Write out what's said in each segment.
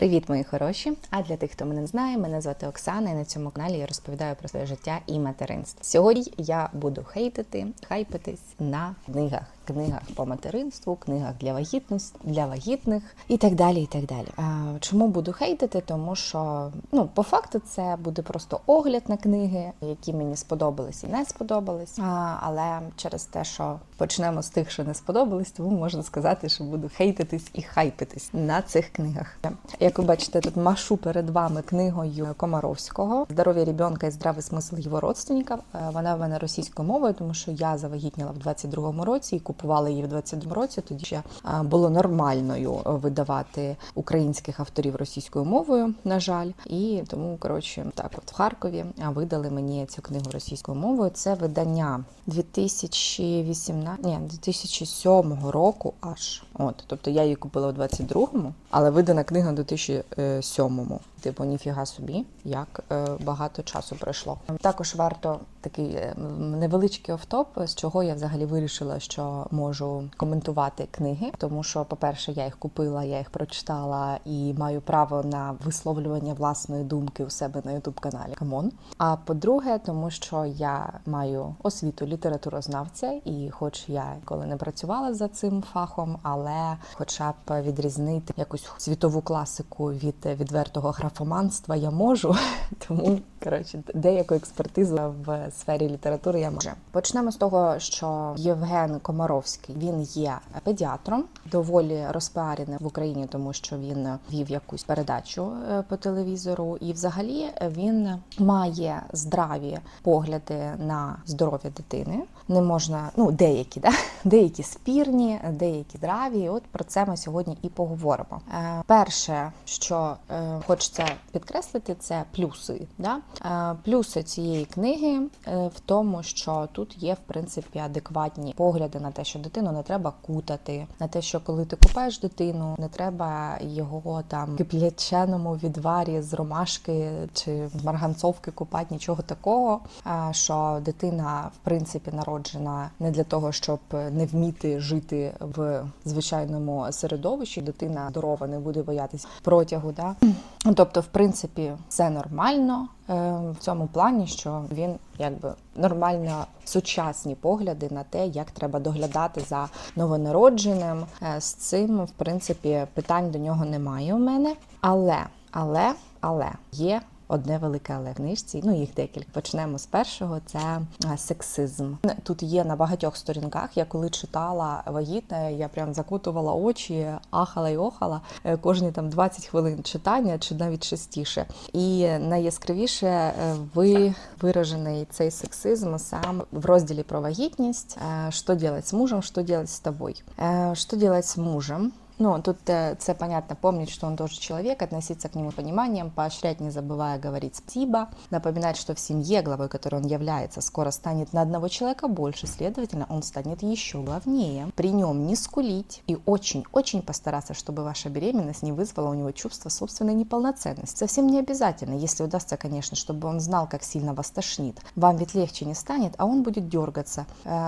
Привіт, мої хороші! А для тих, хто мене не знає, мене звати Оксана, і на цьому каналі я розповідаю про своє життя і материнство. Сьогодні я буду хейтити, хайпитись на книгах. Книгах по материнству, книгах для вагітності, для вагітних і так далі. і так далі. Чому буду хейтити? Тому що ну, по факту це буде просто огляд на книги, які мені сподобались і не сподобались. Але через те, що почнемо з тих, що не сподобались, тому можна сказати, що буду хейтитись і хайпитись на цих книгах. Як ви бачите, тут машу перед вами книгою Комаровського Здоров'я ребенка і здравий смисл його родственників. Е, Вона в мене російською мовою, тому що я завагітніла в 22-му році і купувала її в 22-му році. Тоді ще е, було нормальною видавати українських авторів російською мовою, на жаль. І тому, коротше, так от в Харкові видали мені цю книгу російською мовою. Це видання 2018, ні, 2007 року аж. От, тобто я її купила у 22-му, але видана книга у 2007-му. Типу, ніфіга собі, як е, багато часу пройшло. Також варто такий е, невеличкий офтоп, з чого я взагалі вирішила, що можу коментувати книги. Тому що, по-перше, я їх купила, я їх прочитала і маю право на висловлювання власної думки у себе на ютуб каналі. Камон. А по-друге, тому що я маю освіту літературознавця, і, хоч я коли не працювала за цим фахом, але хоча б відрізнити якусь світову класику від відвертого графоманства я можу. Тому коротше, деяку експертизу в сфері літератури я можу. Почнемо з того, що Євген Комаровський він є педіатром, доволі розпіарений в Україні, тому що він вів якусь передачу е, по телевізору, і взагалі він має здраві погляди на здоров'я дитини. Не можна, ну деякі, да? деякі спірні, деякі здраві. От про це ми сьогодні і поговоримо. Е, перше, що е, хочеться підкреслити, це плюси. Да? Е, плюси цієї книги е, в тому, що тут є в принципі адекватні погляди на те, що дитину не треба кутати, на те, що коли ти купаєш дитину, не треба його там кипляченому відварі з ромашки чи марганцовки купати, нічого такого. А що дитина в принципі народжена не для того, щоб не вміти жити в звичайному середовищі. Дитина здорова, не буде боятися протягу. Да? Тобто, в принципі, все нормально е, в цьому плані, що він якби нормально сучасні погляди на те, як треба доглядати за новонародженим. Е, З цим, в принципі, питань до нього немає у мене. Але, але, але є. Одне велике але в книжці, ну їх декілька. Почнемо з першого. Це е, сексизм. Тут є на багатьох сторінках. Я коли читала вагітна, я прям закутувала очі, ахала й охала е, кожні там 20 хвилин читання чи навіть частіше. І найяскравіше е, ви виражений цей сексизм сам в розділі про вагітність. Що делать з мужем, що делать з тобою? Що делать з мужем? Ну, тут э, це понятно, помнить, что он тоже человек, относиться к нему пониманием, поощрять, не забывая говорить спасибо, напоминать, что в семье, главой которой он является, скоро станет на одного человека больше, следовательно, он станет еще главнее. При нем не скулить и очень-очень постараться, чтобы ваша беременность не вызвала у него чувство собственной неполноценности. Совсем не обязательно, если удастся, конечно, чтобы он знал, как сильно вас тошнит. Вам ведь легче не станет, а он будет дергаться.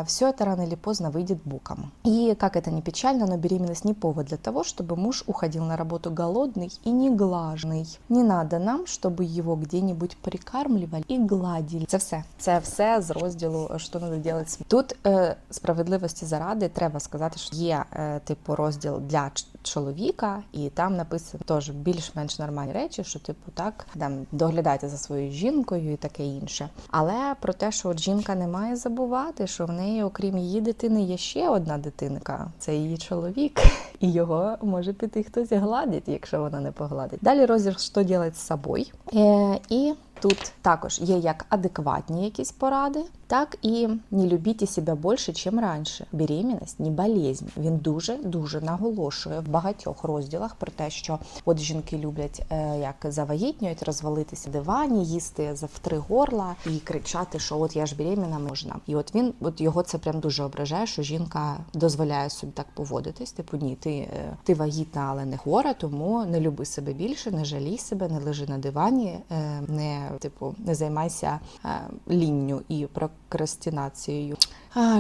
Все это рано или поздно выйдет боком. И, как это не печально, но беременность не повод для того, чтобы муж уходил на работу голодный и неглажный. Не надо нам, чтобы его где-нибудь прикармливали і гладили. Це все. Це все з розділу що треба робити. Тут е, справедливості заради треба сказати, що є е, типу розділ для ч- чоловіка, і там написано теж більш-менш нормальні речі, що типу так там доглядайте за своєю жінкою і таке інше. Але про те, що от жінка не має забувати, що в неї, окрім її дитини, є ще одна дитинка. Це її чоловік, і його може піти хтось гладить, якщо вона не погладить. Далі розір, що робити з собою. Е, і Тут також є як адекватні якісь поради, так і не любіть себе більше, ніж раніше. Беременність не болезнь. Він дуже дуже наголошує в багатьох розділах про те, що от жінки люблять е, як завагітнюють, розвалитися в дивані, їсти в три горла і кричати, що от я ж беременна можна. І от він, от його це прям дуже ображає, що жінка дозволяє собі так поводитись. Типу, ні, ти, е, ти вагітна, але не хвора, тому не люби себе більше, не жалій себе, не лежи на дивані, е, не типу не займайся е, лінню і прокрастинацією.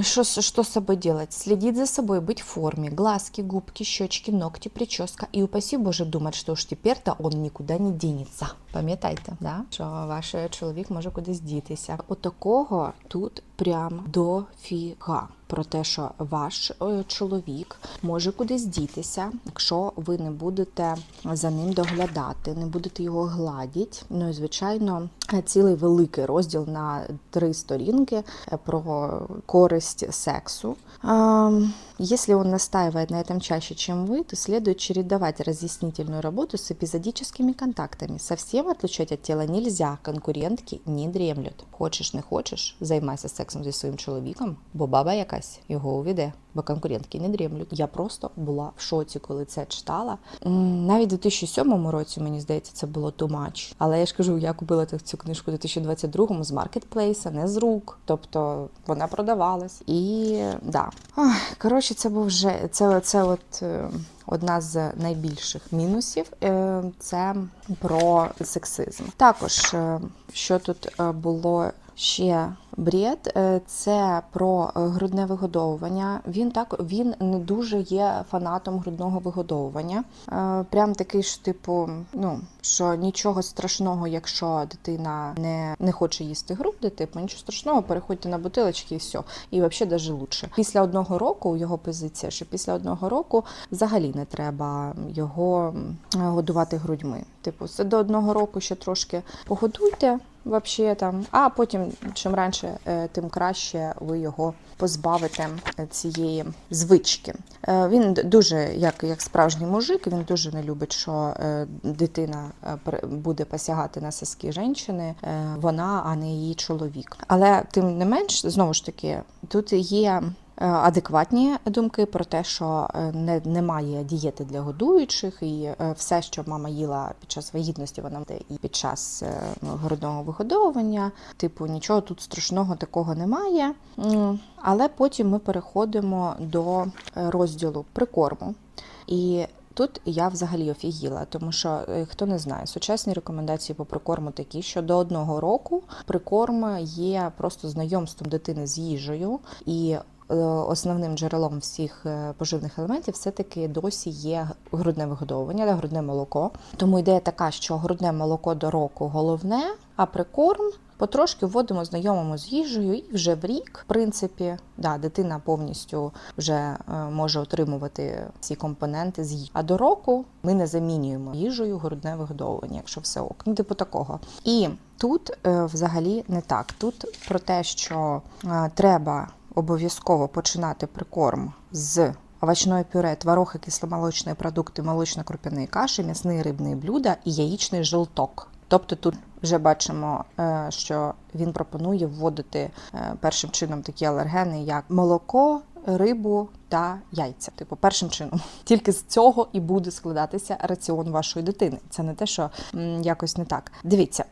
Что, что с собой делать? Следить за собой, быть в форме. Глазки, губки, щечки, ногти, прическа. И упаси Боже думать, що ж тепер-то он нікуди не дінеться. Пам'ятайте, да? що ваш чоловік може кудись дітися. Отакого тут прям дофіга. Про те, що ваш е, чоловік може кудись дітися, якщо ви не будете за ним доглядати, не будете його гладити. Ну і звичайно, цілий великий розділ на три сторінки е, про користь сексу. Ам, Если он настаивает на этом чаще, чем вы, то следует чередовать разъяснительную работу с эпизодическими контактами. Совсем отлучать от тела нельзя, конкурентки не дремлють. Хочеш, не хочеш, займайся сексом зі своїм чоловіком, бо баба якась його уведе, бо конкурентки не дремлють. Я просто була в шоці, коли це читала. М, Навіть у 2007 році, мені здається, це було too much. Але я ж кажу, я купила цю- цю книжку у 2022 з маркетплейса, не з рук. Тобто вона продавалась. І да. Коротше, це був вже це, це от. е, Одна з найбільших мінусів е, це про сексизм. Також е, що тут було ще бред, е, це про е, грудне вигодовування. Він так він не дуже є фанатом грудного вигодовування. Е, Прям такий ж, типу, ну що нічого страшного, якщо дитина не, не хоче їсти груди, типу нічого страшного, переходьте на бутилочки і все. І взагалі даже лучше. Після одного року його позиція, що після одного року взагалі не треба його годувати грудьми. Типу, це до одного року ще трошки погодуйте. Вообще там, а потім, чим раніше, е, тим краще ви його позбавите е, цієї звички. Е, Він дуже, як, як справжній мужик, він дуже не любить, що дитина буде посягати на соски жінки, вона, а не її чоловік. Але тим не менш, знову ж таки, тут є. Е, Адекватні думки про те, що е, не, немає дієти для годуючих, і е, все, що мама їла під час вагітності, вона і під час е, грудного вигодовування. Типу, нічого тут страшного такого немає. Але потім ми переходимо до розділу прикорму. І Тут я взагалі офігіла, тому що хто не знає, сучасні рекомендації по прикорму такі, що до одного року прикорм є просто знайомством дитини з їжею і. Е, Основним джерелом всіх е, поживних елементів все-таки досі є грудне вигодовування, грудне молоко. Тому ідея така, що грудне молоко до року головне, а прикорм потрошки вводимо, знайомимо з їжею, і вже в рік, в принципі, да, дитина повністю вже е, може отримувати ці компоненти з їжі. А до року ми не замінюємо їжею грудне вигодовування, якщо все ок. Ну, типу такого. І тут взагалі не так. Тут про те, що треба обов'язково починати прикорм з овощное пюре, творог и кисломолочные продукти, молочно-крупяные каші, м'ясні рибні блюда і яєчний желток. Тобто тут вже бачимо, е, що він пропонує вводити е, першим чином такі алергени, як молоко, рибу та яйця. Типу, першим чином. Тільки з цього і буде складатися раціон вашої дитини. Це не те, що якось не так. Дивіться.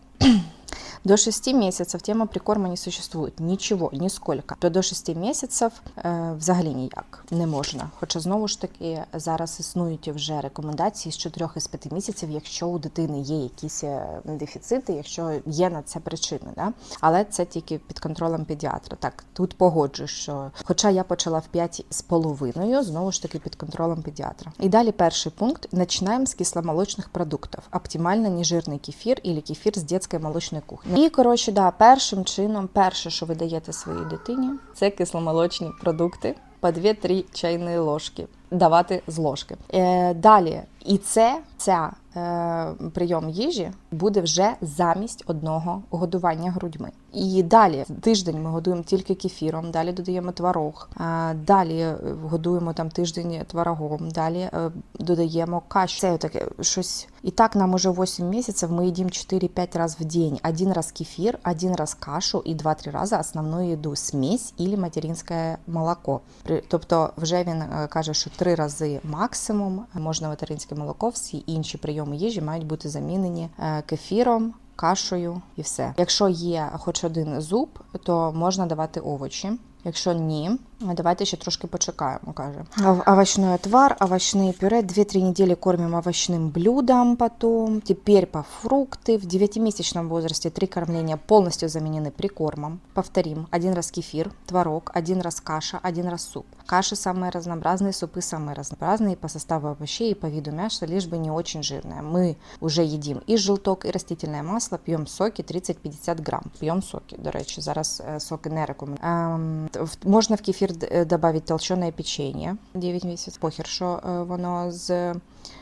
До 6 месяцев тема прикорма не существует. Нічого, нісколько. То до 6 місяців е, взагалі ніяк не можна. Хоча знову ж таки зараз існують вже рекомендації з 4 із 5 місяців, якщо у дитини є якісь е, дефіцити, якщо є на це причини. Да? Але це тільки під контролем педіатра. Так, тут погоджуюсь, що хоча я почала в 5 з половиною, знову ж таки під контролем педіатра. І далі перший пункт. Починаємо з кисломолочних продуктів. Оптимально нежирний кефір або кефір з дитячої молочної кухні. І коротше, да, першим чином, перше, що ви даєте своїй дитині, це кисломолочні продукти по 2-3 чайні ложки. Давати з ложки. Е, далі, і це ця е, прийом їжі буде вже замість одного годування грудьми. І далі тиждень ми годуємо тільки кефіром, далі додаємо творог, далі е, годуємо там тиждень творогом, далі е, додаємо кашу. Це таке щось. І так нам уже 8 місяців ми їдимо 4-5 разів в день. Один раз кефір, один раз кашу і 2-3 рази основну їду смесь або материнське молоко. Тобто вже він е, каже, що три рази максимум можна материнське молоко, всі інші прийоми їжі мають бути замінені кефіром. Кашею і все. Якщо є хоч один зуб, то можна давати овочі. Якщо ні, Давайте ще трошки почекаємо, каже. Ов- Овощной отвар, овощные пюре. 2-3 недели кормим овощным блюдом потом. Теперь по фрукты. В 9-месячном возрасте три кормления полностью заменены прикормом. Повторим. Один раз кефир, творог, один раз каша, один раз суп. Каши самые разнообразные, супы самые разнообразные по составу овощей и по виду мяса, лишь бы не очень жирное. Мы уже едим и желток, и растительное масло, пьем соки 30-50 грам. Пьем соки. До речі, зараз е, соки не рекомендую. Ем, т- в- можна в кефір Д- е, додати толчене печення 9 місяців. Похер, що е, воно з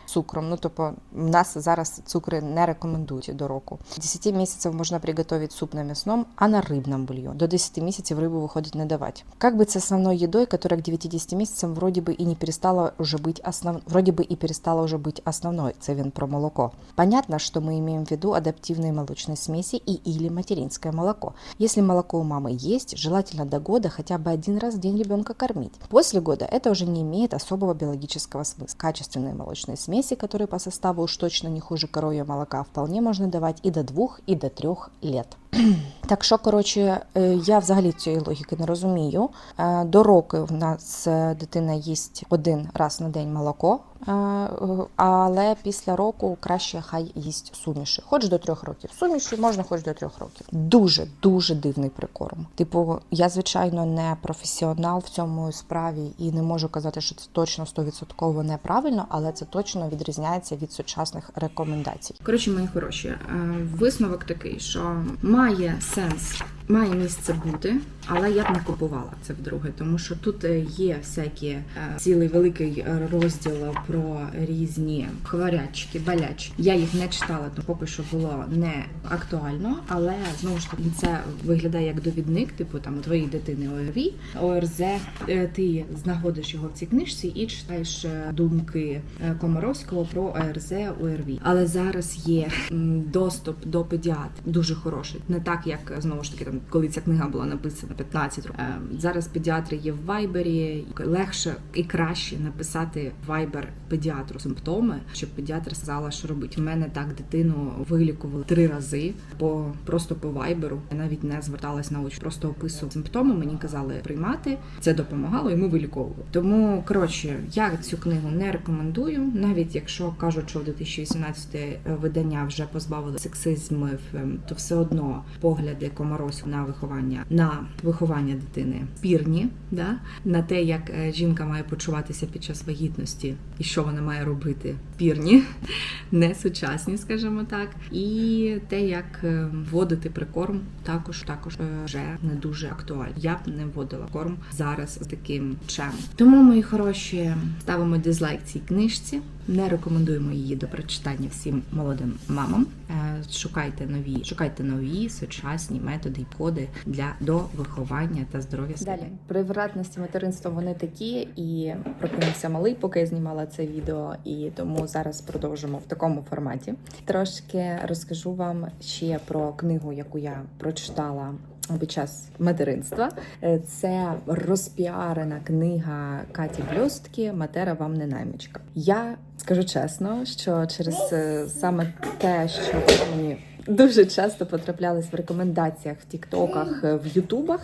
цукром. Ну, тобто, в нас зараз цукри не рекомендують до року. 10 місяців можна приготувати суп на мясном, а на рыбном бульон. До 10 месяцев рыбу выходит не давать. Как быть с основной едой, которая к 9-10 месяцам вроде бы и не перестала уже быть основ... вроде бы и перестала уже быть основной, це він про молоко. Понятно, что мы имеем в виду адаптивные молочные смеси и или материнское молоко. Если молоко у мамы есть, желательно до года хотя бы один раз в день ребенка кормить. После года это уже не имеет особого биологического смысла. Качественные молочные смеси, которые по составу уж точно не хуже коровьего молока, вполне можно давать и до двух, и до трех лет. Так що, коротше, е, я взагалі цієї логіки не розумію. Е, До року в нас е, дитина їсть один раз на день молоко, але після року краще хай їсть суміші. Хоч до трьох років. Суміші можна хоч до трьох років. Дуже дуже дивний прикорм. Типу, я звичайно не професіонал в цьому справі і не можу казати, що це точно 100% неправильно, але це точно відрізняється від сучасних рекомендацій. Коротше, мої хороші, висновок такий, що має сенс, має місце бути, але я б не купувала це вдруге, тому що тут е, є всякі е, цілий великий е, розділ про різні хворячки, болячки. Я їх не читала, то поки що було не актуально, але знову ж таки це виглядає як довідник, типу там у твоєї дитини ОРВІ, ОРЗ. Ти знаходиш його в цій книжці і читаєш думки Комаровського про ОРЗ, ОРВІ. Але зараз є доступ до педіатрів дуже хороший. Не так, як знову ж таки там, коли ця книга була написана 15 років. Е, Зараз педіатри є в Вайбері. Легше і краще написати Вайбер педіатру симптоми, щоб педіатр сказала, що робить. У мене так дитину вилікували три рази по просто по вайберу. Я навіть не зверталась на очі, просто описував симптоми. Мені казали приймати. Це допомагало, і ми виліковували. Тому коротше, я цю книгу не рекомендую, навіть якщо кажуть, що в 2018 видання вже позбавили сексизмів, ем, то все одно погляди Комаровського на виховання на виховання дитини спірні, да? на те, як е, жінка має почуватися під час вагітності і що вона має робити, спірні, не сучасні, скажімо так. І те, як е, вводити прикорм, також також е, вже не дуже актуально. Я б не вводила корм зараз з таким чем. Тому, мої хороші, ставимо дизлайк цій книжці. Не рекомендуємо її до прочитання всім молодим мамам. Е, Шукайте нові, шукайте нові сучасні методи і коди для до виховання та здоров'я Далі привратності материнства вони такі, і прокинувся малий, поки я знімала це відео, і тому зараз продовжимо в такому форматі. Трошки розкажу вам ще про книгу, яку я прочитала. Під час материнства Е, це розпіарена книга Каті Бльостки Матера вам не наймичка. Я скажу чесно, що через е, саме те, що мені дуже часто потраплялась в рекомендаціях в Тіктоках, е, в Ютубах.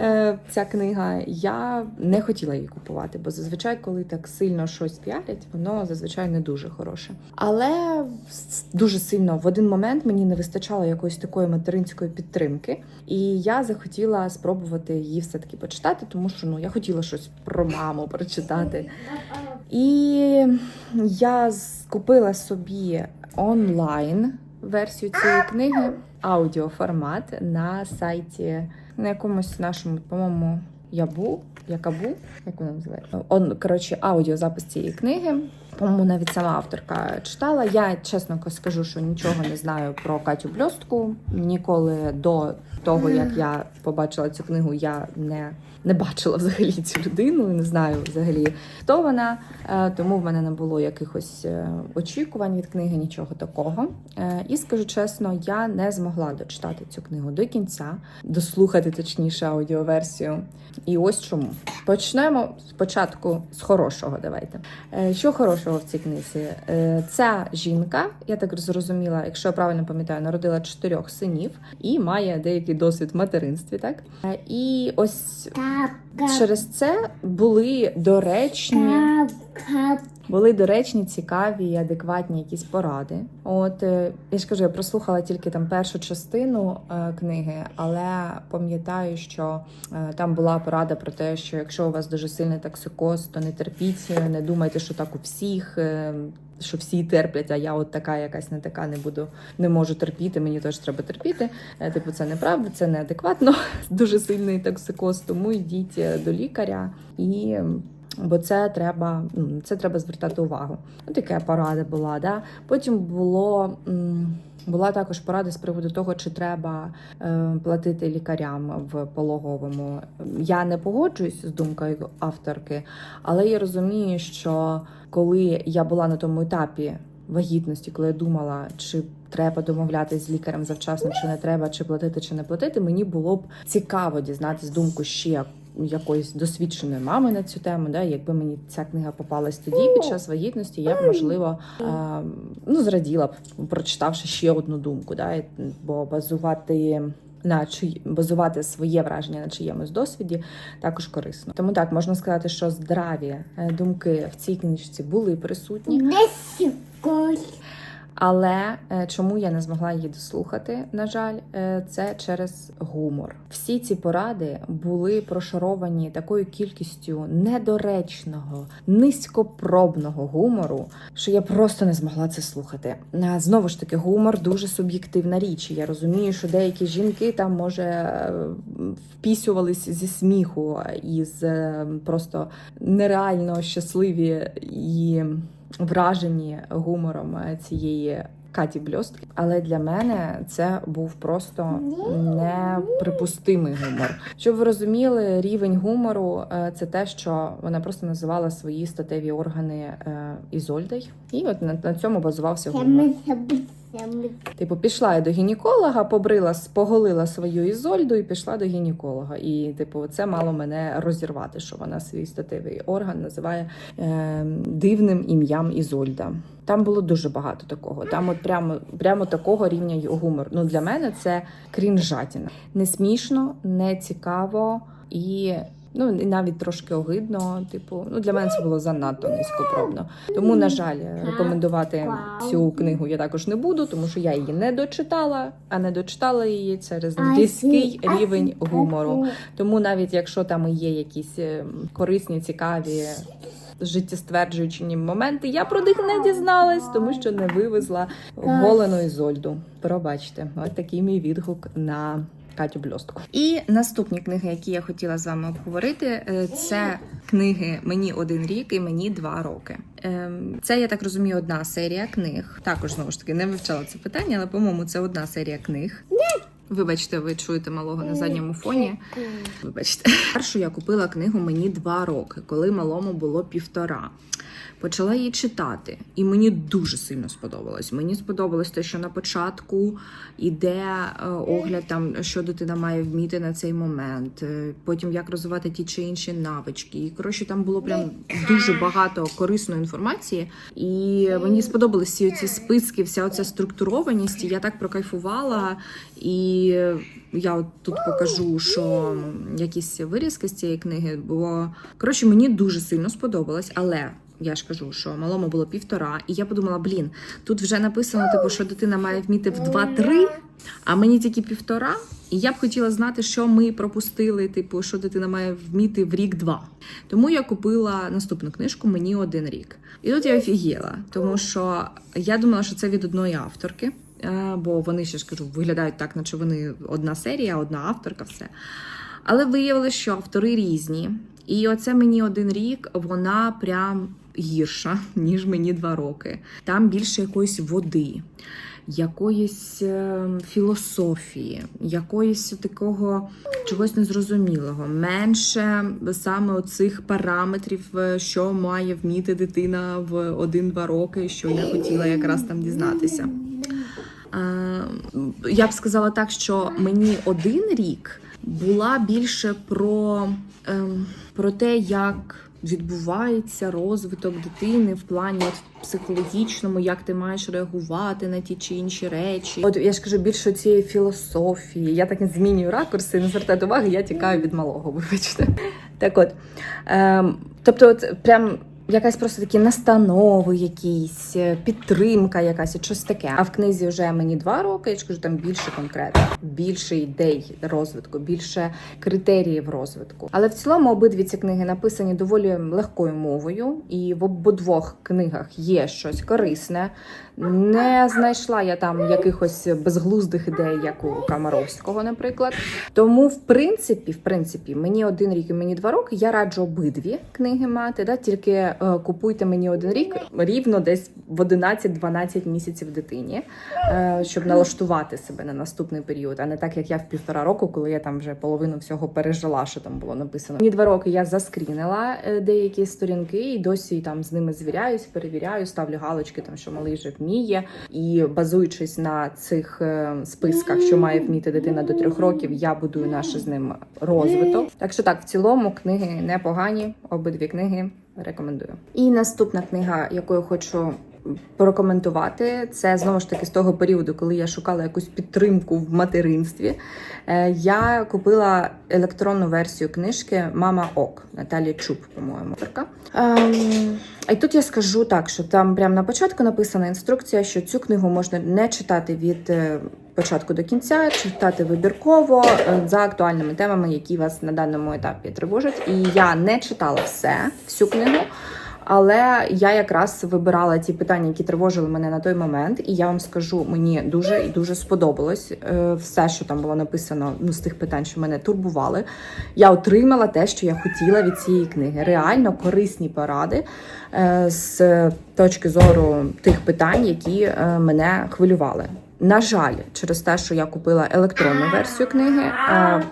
е, Ця книга я не хотіла її купувати, бо зазвичай, коли так сильно щось піарять, воно зазвичай не дуже хороше. Але дуже сильно в один момент мені не вистачало якоїсь такої материнської підтримки, і я захотіла спробувати її все таки почитати, тому що ну я хотіла щось про маму прочитати. І я купила собі онлайн версію цієї книги, аудіоформат на сайті на якомусь нашому, по-моєму, Ябу, Якабу, як вона називається? Он, коротше, аудіозапис цієї книги. По-моєму, навіть сама авторка читала. Я чесно скажу, що нічого не знаю про Катю Бльостку. Ніколи до того, як я побачила цю книгу, я не, не бачила взагалі цю людину, не знаю взагалі, хто вона. Е, Тому в мене не було якихось е, очікувань від книги, нічого такого. Е, І скажу чесно, я не змогла дочитати цю книгу до кінця, дослухати точніше аудіоверсію. І ось чому. Почнемо спочатку з хорошого. Давайте. Що хорошого в цій книзі? Е, Ця жінка, я так зрозуміла, якщо я правильно пам'ятаю, народила чотирьох синів і має деякий досвід в материнстві, так? Е, І ось Через це були доречні. Були доречні, цікаві і адекватні якісь поради. От е, я ж кажу, я прослухала тільки там першу частину е, книги, але пам'ятаю, що е, там була порада про те, що якщо у вас дуже сильний токсикоз, то не терпіть, не думайте, що так у всіх. Що всі терплять, а я от така, якась не така, не буду, не можу терпіти. Мені теж треба терпіти. Е, Типу, це неправда, це неадекватно. Дуже сильний токсикоз. Тому йдіть е, до лікаря і Бо це треба, ну, це треба звертати увагу. Така порада була. Да? Потім було, була також порада з приводу того, чи треба е, платити лікарям в пологовому. Я не погоджуюсь з думкою авторки, але я розумію, що коли я була на тому етапі вагітності, коли я думала, чи треба домовлятися з лікарем завчасно, чи не треба, чи платити, чи не платити, мені було б цікаво дізнатись думку ще якоїсь досвідченої мами на цю тему. Да, якби мені ця книга попалась тоді під час вагітності, я б можливо е, ну зраділа б, прочитавши ще одну думку. Да, бо базувати. На чи базувати своє враження на чиємусь досвіді також корисно. Тому так можна сказати, що здраві е, думки в цій книжці були присутні. Але е, чому я не змогла її дослухати? На жаль, е, це через гумор. Всі ці поради були прошаровані такою кількістю недоречного, низькопробного гумору, що я просто не змогла це слухати. Знову ж таки, гумор дуже суб'єктивна річ. Я розумію, що деякі жінки там може е, впісювались зі сміху і з е, просто нереально щасливі і вражені гумором е, цієї Каті Бльостки. Але для мене це був просто неприпустимий гумор. Щоб ви розуміли, рівень гумору е, це те, що вона просто називала свої статеві органи ізольдей, Ізольдой, і от на цьому базувався гумор. Типу, пішла я до гінеколога, побрила, поголила свою ізольду і пішла до гінеколога. І, типу, це мало мене розірвати, що вона свій статевий орган називає е, дивним ім'ям Ізольда. Там було дуже багато такого. Там от прямо, прямо такого рівня гумор. Ну для мене це крінжатіна. Не смішно, не цікаво і. Ну і навіть трошки огидно. Типу, ну для мене це було занадто низькопробно. Тому, на жаль, рекомендувати цю книгу я також не буду, тому що я її не дочитала, а не дочитала її через низький рівень гумору. Тому навіть якщо там і є якісь е, корисні, цікаві. Життєстверджуючі моменти, я про них не дізналась, тому що не вивезла голену Ізольду. Пробачте, ось такий мій відгук на Катю Бльостку. І наступні книги, які я хотіла з вами обговорити, е, це книги Мені один рік і мені два роки. Ем, Це я так розумію, одна серія книг. Також знову ж таки не вивчала це питання, але по-моєму це одна серія книг. Вибачте, ви чуєте малого на задньому фоні. Вибачте, першу я купила книгу мені два роки, коли малому було півтора. Почала її читати, і мені дуже сильно сподобалось. Мені сподобалось те, що на початку іде е, огляд, там що дитина має вміти на цей момент. е, Потім як розвивати ті чи інші навички. І коротше, там було прям дуже багато корисної інформації. І мені сподобались всі ці списки, вся оця структурованість. Я так прокайфувала. І я от тут покажу, що якісь вирізки з цієї книги. Бо коротше, мені дуже сильно сподобалось, але. Я ж кажу, що малому було півтора, і я подумала: блін, тут вже написано, типу, що дитина має вміти в 2-3, а мені тільки півтора. І я б хотіла знати, що ми пропустили, типу, що дитина має вміти в рік-два. Тому я купила наступну книжку Мені один рік. І тут я офігіла, тому що я думала, що це від одної авторки. е, Бо вони ще ж кажу, виглядають так, наче вони одна серія, одна авторка, все. Але виявилося, що автори різні. І оце мені один рік, вона прям гірша, ніж мені два роки. Там більше якоїсь води, якоїсь е, філософії, якоїсь такого чогось незрозумілого, менше саме оцих параметрів, е, що має вміти дитина в один-два роки, що я хотіла якраз там дізнатися. Е, Я б сказала так, що мені один рік була більше про, ем, про те, як відбувається розвиток дитини в плані от, психологічному, як ти маєш реагувати на ті чи інші речі. От я ж кажу більше цієї філософії. Я так не змінюю ракурси, не звертаю уваги, я тікаю від малого, вибачте. Так от, ем, тобто, от прям. Якась просто такі настанови, якісь е, підтримка, якась щось таке. А в книзі вже мені два роки. Я ж кажу, там більше конкретно, більше ідей розвитку, більше критеріїв розвитку. Але в цілому обидві ці книги написані доволі легкою мовою, і в обидвох книгах є щось корисне. Не знайшла я там якихось безглуздих ідей, як у Камаровського, наприклад. Тому, в принципі, в принципі, мені один рік і мені два роки. Я раджу обидві книги мати. Да? Тільки е, купуйте мені один рік рівно десь в 11-12 місяців дитині, е, щоб налаштувати себе на наступний період, а не так, як я в півтора року, коли я там вже половину всього пережила, що там було написано. Мені два роки я заскрінила е, деякі сторінки і досі там з ними звіряюсь, перевіряю, ставлю галочки, там що малий вже вміє. І базуючись на цих е, списках, що має вміти дитина до трьох років, я будую наш з ним розвиток. Так що так, в цілому книги непогані, обидві книги рекомендую. І наступна книга, яку я хочу порекомендувати, це знову ж таки з того періоду, коли я шукала якусь підтримку в материнстві. Е, Я купила електронну версію книжки Мама Ок Наталі Чуб, по-моєму. Ем, і тут я скажу так, що там прямо на початку написана інструкція, що цю книгу можна не читати від е, початку до кінця, читати вибірково е, за актуальними темами, які вас на даному етапі тривожать. І я не читала все, всю книгу. Але я якраз вибирала ті питання, які тривожили мене на той момент, і я вам скажу, мені дуже і дуже сподобалось е, все, що там було написано ну, з тих питань, що мене турбували. Я отримала те, що я хотіла від цієї книги. Реально корисні поради е, з точки зору тих питань, які е, мене хвилювали. На жаль, через те, що я купила електронну версію книги.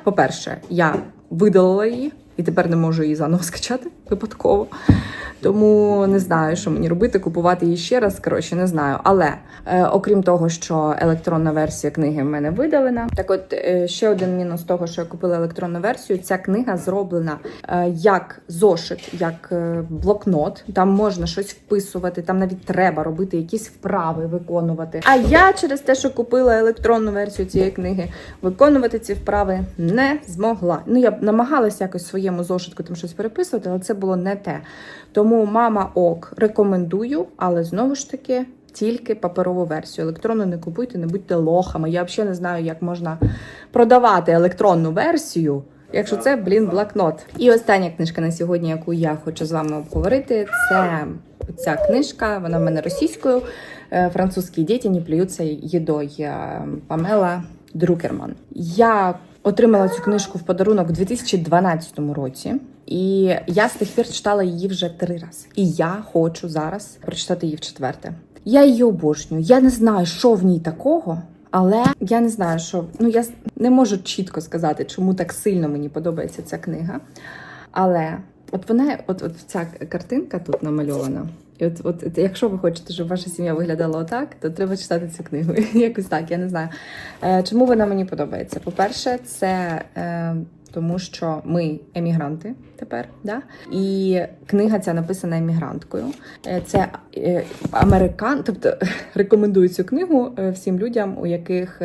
По-перше, я видалила її і тепер не можу її заново скачати випадково. Тому не знаю, що мені робити, купувати її ще раз. Коротше, не знаю. Але е, окрім того, що електронна версія книги в мене видалена. Так, от е, ще один мінус того, що я купила електронну версію. Ця книга зроблена е, як зошит, як е, блокнот. Там можна щось вписувати, там навіть треба робити якісь вправи, виконувати. А я через те, що купила електронну версію цієї книги, виконувати ці вправи не змогла. Ну я намагалася якось своєму зошитку там щось переписувати, але це було не те. Тому мама ок рекомендую, але знову ж таки. Тільки паперову версію. Електронну не купуйте, не будьте лохами. Я взагалі не знаю, як можна продавати електронну версію, якщо це, блін, блокнот. І остання книжка на сьогодні, яку я хочу з вами обговорити, це ця книжка. Вона в мене російською. Е, Французькі діти не плюються їдою. Е, Памела Друкерман. Я отримала цю книжку в подарунок у 2012 році. І я з тих пір читала її вже три рази. І я хочу зараз прочитати її в четверте. Я її обожнюю. Я не знаю, що в ній такого, але я не знаю, що ну я не можу чітко сказати, чому так сильно мені подобається ця книга. Але от вона, от, от ця картинка тут намальована. І от, от, от якщо ви хочете, щоб ваша сім'я виглядала отак, то треба читати цю книгу. Якось так, я не знаю. Е, чому вона мені подобається? По-перше, це е, тому, що ми емігранти тепер, да? і книга ця написана емігранткою. Е, Це е, американ, тобто рекомендую цю книгу е, всім людям, у яких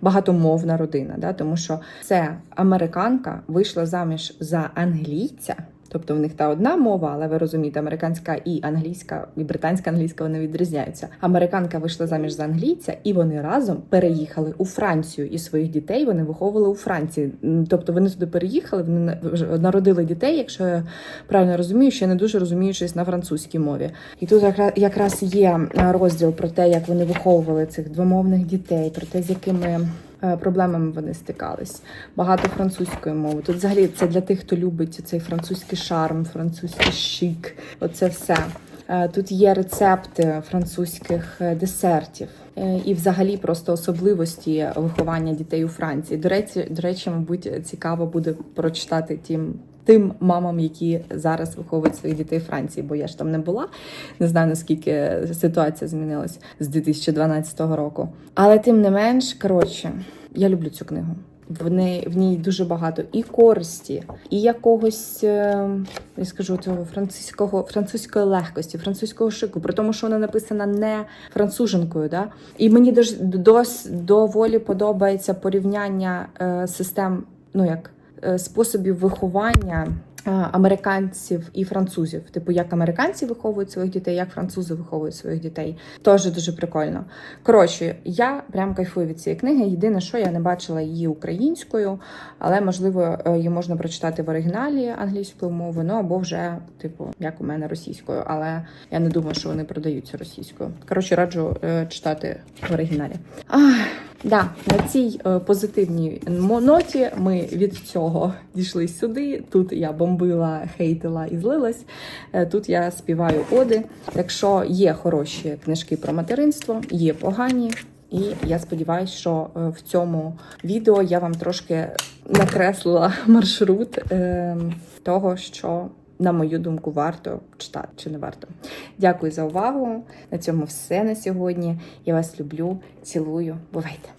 багатомовна родина, да? тому що це американка вийшла заміж за англійця. Тобто в них та одна мова, але ви розумієте, американська і англійська, і британська англійська вони відрізняються. Американка вийшла заміж за англійця, і вони разом переїхали у Францію. І своїх дітей вони виховували у Франції. Тобто вони туди переїхали, вони народили дітей, якщо я правильно розумію, ще не дуже розуміючись на французькій мові. І тут якра- якраз є розділ про те, як вони виховували цих двомовних дітей, про те, з якими. Е, Проблемами вони стикались багато французької мови. Тут взагалі це для тих, хто любить цей французький шарм, французький шик. Оце все. Е, Тут є рецепти французьких е, десертів і, взагалі, просто особливості виховання дітей у Франції. До речі, до речі, мабуть, цікаво буде прочитати тим. Тим мамам, які зараз виховують своїх дітей в Франції, бо я ж там не була. Не знаю наскільки ситуація змінилась з 2012 року. Але тим не менш, коротше, я люблю цю книгу. В неї в ній дуже багато і користі, і якогось е, я скажу цього французького французької легкості, французького шику, при тому, що вона написана не француженкою. Да? І мені дос, доволі подобається порівняння е, систем, ну як способів виховання е, американців і французів. Типу, як американці виховують своїх дітей, як французи виховують своїх дітей. Теж дуже прикольно. Коротше, я прям кайфую від цієї книги. Єдине, що я не бачила її українською, але можливо е, її можна прочитати в оригіналі англійською мовою, ну або вже, типу, як у мене російською. Але я не думаю, що вони продаються російською. Коротше, раджу е, читати в оригіналі. Ах, Да, на цій е, позитивній ноті ми від цього дійшли сюди. Тут я бомбила, хейтила і злилась. Е, Тут я співаю оди. Якщо є хороші книжки про материнство, є погані. І я сподіваюся, що е, в цьому відео я вам трошки накреслила маршрут е, того, що, на мою думку, варто читати чи не варто. Дякую за увагу. На цьому все на сьогодні. Я вас люблю, цілую. Бувайте!